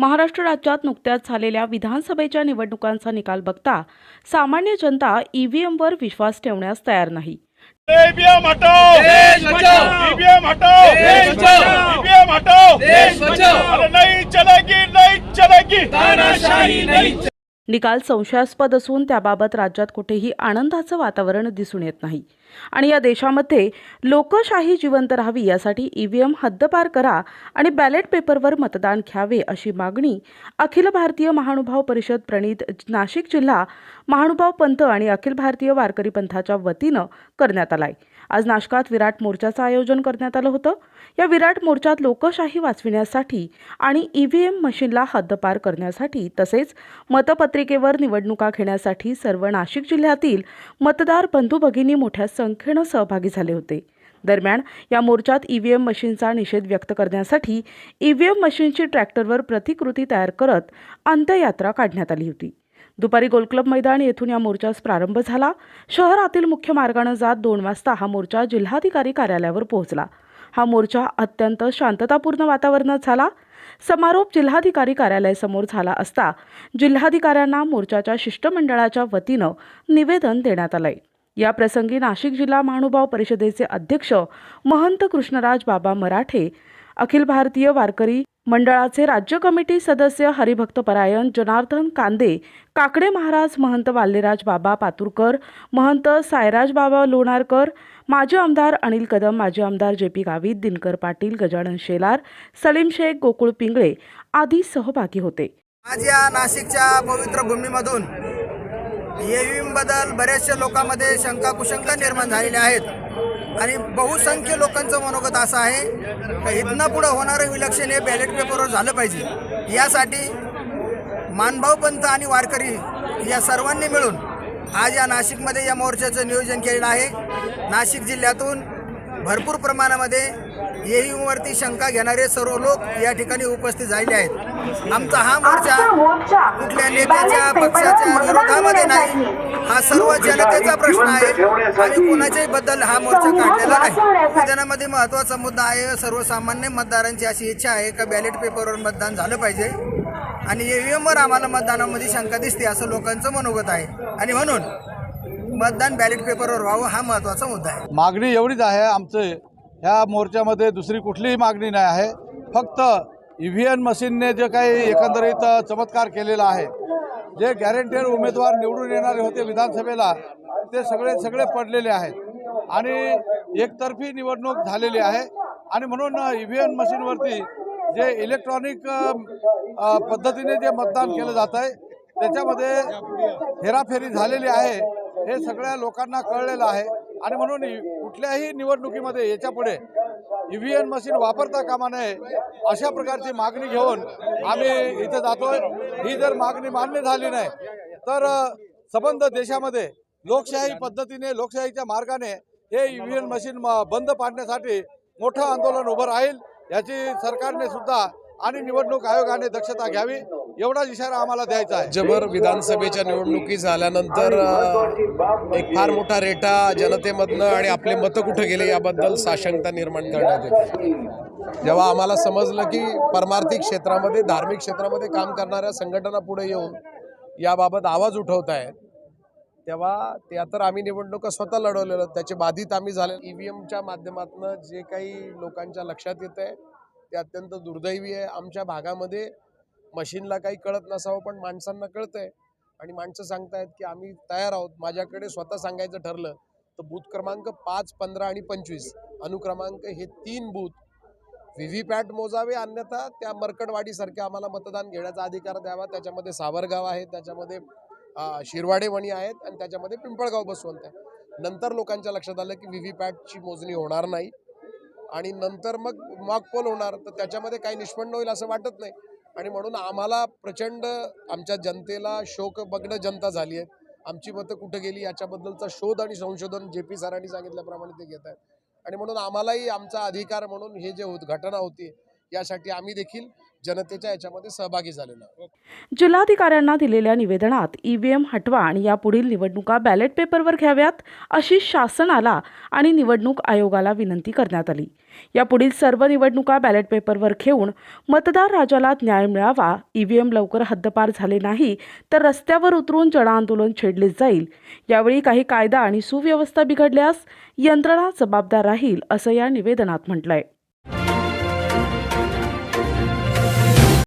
महाराष्ट्र राज्यात नुकत्याच झालेल्या विधानसभेच्या निवडणुकांचा निकाल बघता सामान्य जनता ईव्हीएमवर विश्वास ठेवण्यास तयार नाही. निकाल संशयास्पद असून त्याबाबत राज्यात कुठेही आनंदाचं वातावरण दिसून येत नाही. आणि या देशामध्ये लोकशाही जिवंत राहावी यासाठी ईव्हीएम हद्दपार करा आणि बॅलेट पेपरवर मतदान घ्यावे अशी मागणी अखिल भारतीय महानुभाव परिषद प्रणित नाशिक जिल्हा महानुभाव पंथ आणि अखिल भारतीय वारकरी पंथाच्या वतीनं करण्यात आलाय. आज नाशकात विराट मोर्चाचं आयोजन करण्यात आलं होतं. या विराट मोर्चात लोकशाही वाचविण्यासाठी आणि ईव्हीएम मशीनला हद्दपार करण्यासाठी तसेच मतपत्रिकेवर निवडणुका घेण्यासाठी सर्व नाशिक जिल्ह्यातील मतदार बंधू भगिनी मोठ्या संख्येनं सहभागी झाले होते. दरम्यान या मोर्चात ईव्हीएम मशीनचा निषेध व्यक्त करण्यासाठी ईव्हीएम मशीनची ट्रॅक्टरवर प्रतिकृती तयार करत अंत्ययात्रा काढण्यात आली होती. दुपारी गोलक्लब मैदान येथून या मोर्चास प्रारंभ झाला. शहरातील मुख्य मार्गानं जात दोन वाजता हा मोर्चा जिल्हाधिकारी कार्यालयावर पोहोचला. हा मोर्चा अत्यंत शांततापूर्ण वातावरणात झाला. समारोप जिल्हाधिकारी कार्यालयासमोर झाला असता जिल्हाधिकाऱ्यांना मोर्चाच्या शिष्टमंडळाच्या वतीनं निवेदन देण्यात आलंय. या प्रसंगी नाशिक जिल्हा महानुभाव परिषदेचे अध्यक्ष महंत कृष्णराज बाबा मराठे अखिल भारतीय वारकरी मंडळाचे राज्य कमिटी सदस्य हरिभक्त परायण जनार्दन कांदे काकडे महाराज महंत वाल्लेराज बाबा पातुरकर महंत सायराज बाबा लोणारकर माजी आमदार अनिल कदम माजी आमदार जे पी गावित दिनकर पाटील गजानन शेलार सलीम शेख गोकुळ पिंगळे आदी सहभागी होते. आज या नाशिकच्या पवित्र भूमीमधून बद्दल बऱ्याचशा लोकांमध्ये शंका कुशंका निर्माण झालेल्या आहेत. आणि बहुसंख्य लोकांचं मनोगत असं आहे का इथनं पुढं होणारं विलक्षण हे बॅलेट पेपरवर झालं पाहिजे. यासाठी मानभाव पंत आणि वारकरी या सर्वांनी मिळून आज या नाशिकमध्ये या मोर्चाचं नियोजन केलेलं आहे. नाशिक जिल्ह्यातून भरपूर प्रमाणामध्ये ईव्हीएमवरती शंका घेणारे सर्व लोक या ठिकाणी उपस्थित झालेले आहेत. आमचा हा मोर्चा कुठल्या नेत्याच्या पक्षाच्या विरोधामध्ये नाही. हा सर्व जनतेचा प्रश्न आहे आणि कोणाच्याही बद्दल हा मोर्चा काढलेला नाही. मैदानामध्ये महत्त्वाचा मुद्दा आहे सर्वसामान्य मतदारांची अशी इच्छा आहे का बॅलेट पेपरवर मतदान झालं पाहिजे? आणि ईव्हीएमवर आम्हाला मतदानामध्ये शंका दिसते असं लोकांचं मनोगत आहे. आणि म्हणून मतदान बॅलेट पेपरवर व्हावं हा महत्त्वाचा मुद्दा आहे. मागणी एवढीच आहे आमचं ह्या मोर्चामध्ये दुसरी कुठलीही मागणी नाही आहे. फक्त ई व्ही एम मशीनने जे काही एकंदरीत चमत्कार केलेला आहे जे गॅरंटेड उमेदवार निवडून येणारे होते विधानसभेला ते सगळे सगळे पडलेले आहेत. आणि एकतर्फी निवडणूक झालेली आहे. आणि म्हणून ई व्ही एम मशीनवरती जे इलेक्ट्रॉनिक पद्धतीने जे मतदान केलं जात आहे त्याच्यामध्ये हेराफेरी झालेली आहे. हे सगळ्या लोकांना कळलेलं आहे. आणि म्हणून कुठल्याही निवडणुकीमध्ये याच्यापुढे ई व्ही एम मशीन वापरता कामा नये अशा प्रकारची मागणी घेऊन आम्ही इथे जातोय. ही जर मागणी मान्य झाली नाही तर संबंध देशामध्ये लोकशाही पद्धतीने लोकशाहीच्या मार्गाने हे ई व्ही एम मशीन बंद पाडण्यासाठी मोठं आंदोलन उभं राहील. याची सरकारने सुद्धा आणि निवडणूक आयोगाने दक्षता घ्यावी. एवढाच इशारा आम्हाला द्यायचा आहे. राज्यभर विधानसभेच्या निवडणुकी झाल्यानंतर एक फार मोठा रेटा जनतेमधनं आणि आपले मतं कुठे गेले याबद्दल साशंकता निर्माण करण्यात येते. जेव्हा आम्हाला समजलं की परमार्थी क्षेत्रामध्ये धार्मिक क्षेत्रामध्ये काम करणाऱ्या संघटना पुढे येऊन याबाबत आवाज उठवत आहेत तेव्हा त्या तर आम्ही निवडणुका स्वतः लढवलेलं त्याचे बाधित आम्ही झाले. ई व्ही एमच्या माध्यमातून जे काही लोकांच्या लक्षात येत आहे ते अत्यंत दुर्दैवी आहे. आमच्या भागामध्ये मशीनला काही कळत नसावं पण माणसांना कळतंय. आणि माणसं सांगतायत की आम्ही तयार आहोत. माझ्याकडे स्वतः सांगायचं ठरलं तर बूथ क्रमांक पाच पंधरा आणि पंचवीस. अनुक्रमांक हे तीन बूथ. व्ही व्ही पॅट मोजावे अन्यथा त्या मरकडवाडीसारख्या आम्हाला मतदान घेण्याचा अधिकार द्यावा. त्याच्यामध्ये सावरगाव आहे त्याच्यामध्ये शिरवाडे वणी आहेत आणि त्याच्यामध्ये पिंपळगाव बसवंत आहे. नंतर लोकांच्या लक्षात आलं की व्ही व्ही पॅटची मोजणी होणार नाही. आणि नंतर मग मॉक पोल होणार तर त्याच्यामध्ये काही निष्पन्न होईल असं वाटत नाही. आणि म्हणून आम्हाला प्रचंड आमच्या जनतेला शोक बघणं जनता झाली आहे. आमची मतं कुठे गेली याच्याबद्दलचा शोध आणि संशोधन जे पी सरांनी सांगितल्याप्रमाणे ते घेत आहेत. आणि म्हणून आम्हालाही आमचा अधिकार म्हणून हे जे होत घटना होती यासाठी आम्ही देखील जनतेच्या याच्यामध्ये सहभागी झालेलो जिल्हाधिकाऱ्यांना दिलेल्या निवेदनात ईव्हीएम हटवा आणि यापुढील निवडणुका बॅलेट पेपरवर घ्याव्यात अशी शासनाला आणि निवडणूक आयोगाला विनंती करण्यात आली. यापुढील सर्व निवडणुका बॅलेट पेपरवर घेऊन मतदार राजाला न्याय मिळावा ईव्हीएम लवकर हद्दपार झाले नाही तर रस्त्यावर उतरून जनआंदोलन छेडले जाईल. यावेळी काही कायदा आणि सुव्यवस्था बिघडल्यास यंत्रणा जबाबदार राहील असं या निवेदनात म्हटलंय.